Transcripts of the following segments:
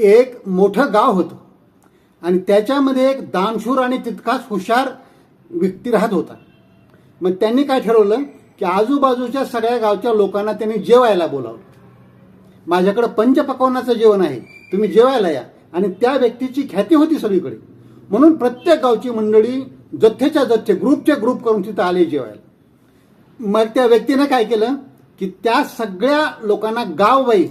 एक मोठं गाव होतं. आणि त्याच्यामध्ये एक दानशूर आणि तितकाच हुशार व्यक्ती राहत होता. मग त्यांनी काय ठरवलं? की आजूबाजूच्या सगळ्या गावच्या लोकांना त्यांनी जेवायला बोलावलं. माझ्याकडं पंचपकवनाचं जेवण आहे. तुम्ही जेवायला या. आणि त्या व्यक्तीची ख्याती होती सगळीकडे. म्हणून प्रत्येक गावची मंडळी जथ्थेच्या जथ्थे ग्रुपचे ग्रुप करून तिथं आले जेवायला. मग त्या व्यक्तीनं काय केलं? की त्या सगळ्या लोकांना गाववाईज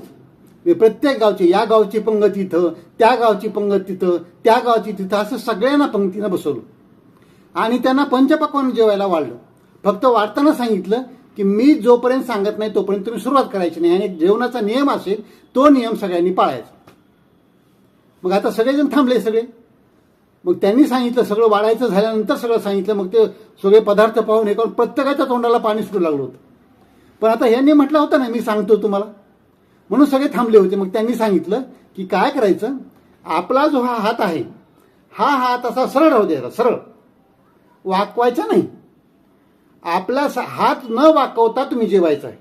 प्रत्येक गावची या गावची पंगत इथं त्या गावची पंगत तिथं त्या गावची तिथं असं सगळ्यांना पंक्तीनं बसवलं. आणि त्यांना पंचपक्वान जेवायला वाढलं. फक्त वाढताना सांगितलं की मी जोपर्यंत सांगत नाही तोपर्यंत तुम्ही सुरुवात करायची नाही. आणि एक जेवणाचा नियम असेल तो नियम सगळ्यांनी पाळायचा. मग आता सगळेजण थांबले सगळे. मग त्यांनी सांगितलं सगळं वाढायचं झाल्यानंतर सगळं सांगितलं. मग ते सगळे पदार्थ पाहून हे करून प्रत्येकाच्या तोंडाला पाणी सुटू लागलं होतं. पण आता यांनी म्हटलं होतं ना मी सांगतो तुम्हाला. म्हणून सगळे थांबले होते. मग त्यांनी सांगितलं की काय करायचं? आपला जो हा हात आहे हा हात असा सरळ राहू द्यायचा सरळ. वाकवायचा नाही. आपला हात न वाकवता तुम्ही जेवायचा आहे.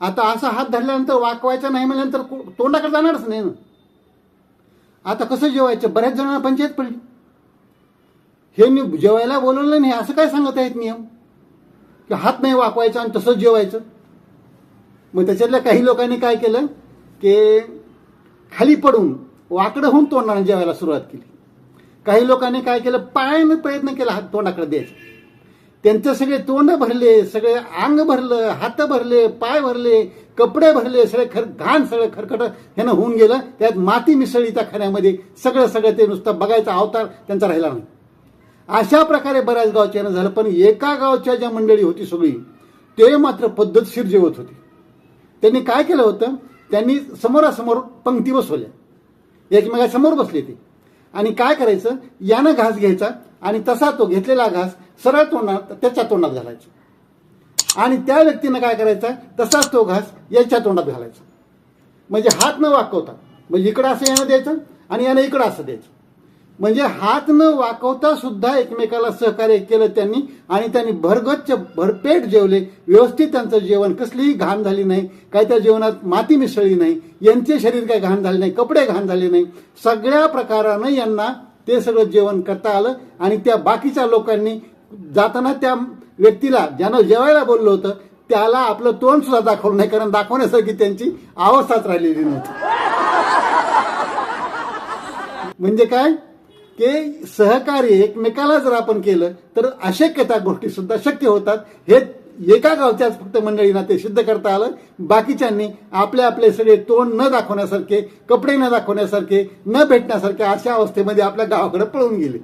आता असा हात धरल्यानंतर वाकवायचा नाही म्हणल्यानंतर को- तोंडाकडे जाणारच नाही ना. आता कसं जेवायचं? बऱ्याच जणांना पंचायत पडली. हे मी जेवायला बोलवलं नाही. असं काय सांगत आहेत नियम? की हात नाही वाकवायचा आणि तसंच जेवायचं. मग त्याच्यातल्या काही लोकांनी काय केलं? की खाली पडून वाकडं होऊन तोंडाने जेवायला सुरुवात केली. काही लोकांनी काय केलं? पायाने प्रयत्न केला हात तोंडाकडे द्यायचा. त्यांचे सगळे तोंड भरले सगळे अंग भरलं हात भरले पाय भरले कपडे भरले सगळे खर घाण सगळं खरखट ह्यानं होऊन गेलं. त्यात माती मिसळली त्या खऱ्यामध्ये सगळं सगळं ते नुसतं बघायचा अवतार त्यांचा राहिला नाही. अशा प्रकारे बऱ्याच गावच्या झालं. पण एका गावच्या ज्या मंडळी होती सगळी ते मात्र पद्धतशीर जेवत होती. त्यांनी काय केलं होतं? त्यांनी समोरासमोर पंक्ती बसवल्या. एकमेकासमोर बसले ते. आणि काय करायचं? यानं घास घ्यायचा आणि तसा तो घेतलेला घास सरळ तोंडात त्याच्या तोंडात घालायचा. आणि त्या व्यक्तीनं काय करायचा? तसाच तो घास याच्या तोंडात घालायचा. म्हणजे हात न वाकवता. म्हणजे इकडं असं यानं द्यायचं आणि यानं इकडं असं द्यायचं. म्हणजे हात न वाकवता सुद्धा एकमेकाला सहकार्य केलं त्यांनी आणि त्यांनी भरगच्च भरपेट जेवले. व्यवस्थित त्यांचं जेवण कसलीही घाण झाली नाही. काय त्या जेवणात माती मिसळली नाही. यांचे शरीर काही घाण झाले नाही. कपडे घाण झाले नाही. सगळ्या प्रकारानं यांना ते सगळं जेवण करता आलं आणि त्या बाकीच्या लोकांनी जाताना त्या व्यक्तीला ज्यानं जेवायला बोललं होतं त्याला आपलं तोंड सुद्धा दाखवलं नाही कारण दाखवण्यासारखी त्यांची अवस्थाच राहिलेली नव्हती. म्हणजे काय? की सहकार्य एकमेकाला जर आपण केलं तर अशक्य त्या गोष्टी सुद्धा शक्य होतात. हे एका गावच्याच फक्त मंडळींना ते सिद्ध करता आलं. बाकीच्यांनी आपले आपले सगळे तोंड न दाखवण्यासारखे कपडे न दाखवण्यासारखे न भेटण्यासारखे अशा अवस्थेमध्ये आपल्या गावाकडे पळून गेले.